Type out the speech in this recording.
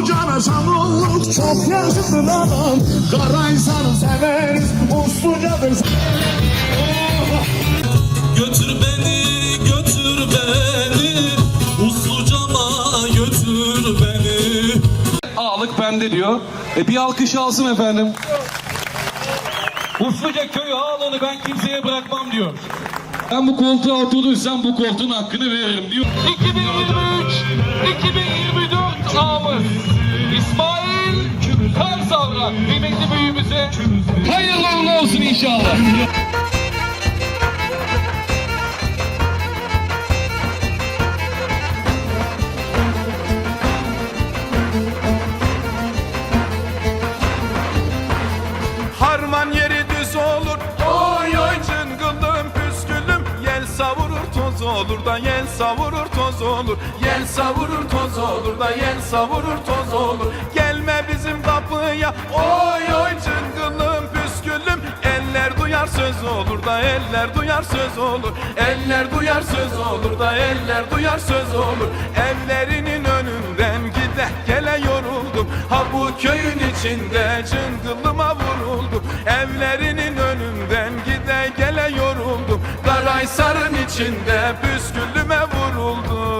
Uslucana şamulluk çok yakışıklı adam Karaysan'ı severiz Uslucadır Götür beni, götür beni Uslucama götür beni Ağalık bende diyor. E bir alkış alsın efendim. Usluca köy ağalığını ben kimseye bırakmam diyor. Ben bu koltuğa oturduysam bu koltuğun hakkını veririm diyor. 2023-2024 ağamız İsmail Karsavrak kıymetli büyüğümüze hayırlı uğurlu olsun inşallah. Harman yeri düz olur toz olur da yel savurur toz olur. Yel savurur toz olur da yel savurur toz olur. Gelme bizim kapıya. Oy oy cıngılım püskülüm Eller duyar söz olur da eller duyar söz olur. Eller duyar söz olur da eller duyar söz olur. Evlerinin önünden gide gele yoruldum. Ha bu köyün içinde cıngılıma vuruldum. Gide gele yoruldum. Karaysar'ın içinde püsküllüme vuruldum